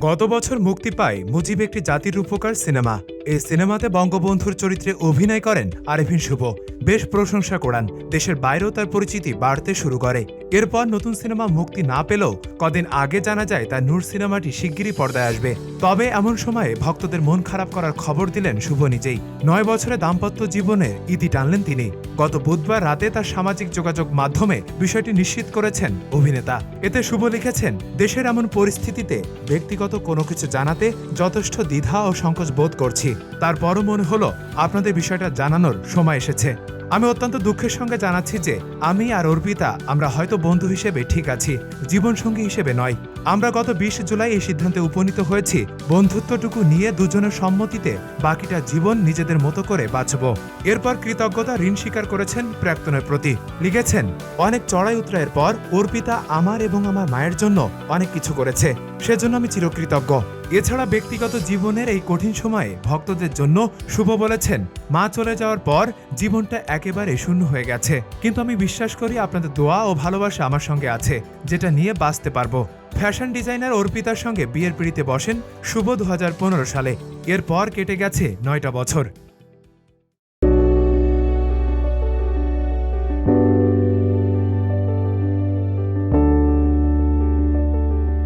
গত বছর মুক্তি পায় মুজিব একটি জাতির রূপকার সিনেমা। এই সিনেমাতে বঙ্গবন্ধুর চরিত্রে অভিনয় করেন আরেফিন শুভ। বেশ প্রশংসা করান। দেশের বাইরেও তার পরিচিতি বাড়তে শুরু করে। এরপর নতুন সিনেমা মুক্তি না পেলেও কদিন আগে জানা যায় তার নূর সিনেমাটি শিগগিরই পর্দায় আসবে। তবে এমন সময়ে ভক্তদের মন খারাপ করার খবর দিলেন শুভ নিজেই। নয় বছরে দাম্পত্য জীবনে ইতি টানলেন তিনি। গত বুধবার রাতে তার সামাজিক যোগাযোগ মাধ্যমে বিষয়টি নিশ্চিত করেছেন অভিনেতা। এতে শুভ লিখেছেন, দেশের এমন পরিস্থিতিতে ব্যক্তিগত কোনো কিছু জানাতে যথেষ্ট দ্বিধা ও সংকোচ বোধ করছি। তারপরও মনে হলো, আপনাদের বিষয়টা জানানোর সময় এসেছে। আমি অত্যন্ত দুঃখের সঙ্গে জানাচ্ছি যে আমি আর অর্পিতা আমরা হয়তো বন্ধু হিসেবে ঠিক আছি, জীবনসঙ্গী হিসেবে নয়। আমরা গত বিশ জুলাই এই সিদ্ধান্তে উপনীত হয়েছি। বন্ধুত্বটুকু নিয়ে দুজনের সম্মতিতে বাকিটা জীবন নিজেদের মতো করে বাঁচব। এরপর কৃতজ্ঞতা, ঋণ স্বীকার করেছেন প্রাক্তনের প্রতি। লিখেছেন, অনেক চড়াই উতরাইয়ের পর অর্পিতা আমার এবং আমার মায়ের জন্য অনেক কিছু করেছে। সেজন্য আমি চিরকৃতজ্ঞ। এছাড়া ব্যক্তিগত জীবনের এই কঠিন সময়ে ভক্তদের জন্য শুভ বলেছেন, মা চলে যাওয়ার পর জীবনটা একেবারে শূন্য হয়ে গেছে। কিন্তু আমি বিশ্বাস করি আপনাদের দোয়া ও ভালোবাসা আমার সঙ্গে আছে, যেটা নিয়ে বাঁচতে পারব। ফ্যাশন ডিজাইনার অর্পিতার সঙ্গে বিয়ের পিড়িতে বসেন শুভ দু হাজার পনেরো সালে। এরপর কেটে গেছে নয়টা বছর।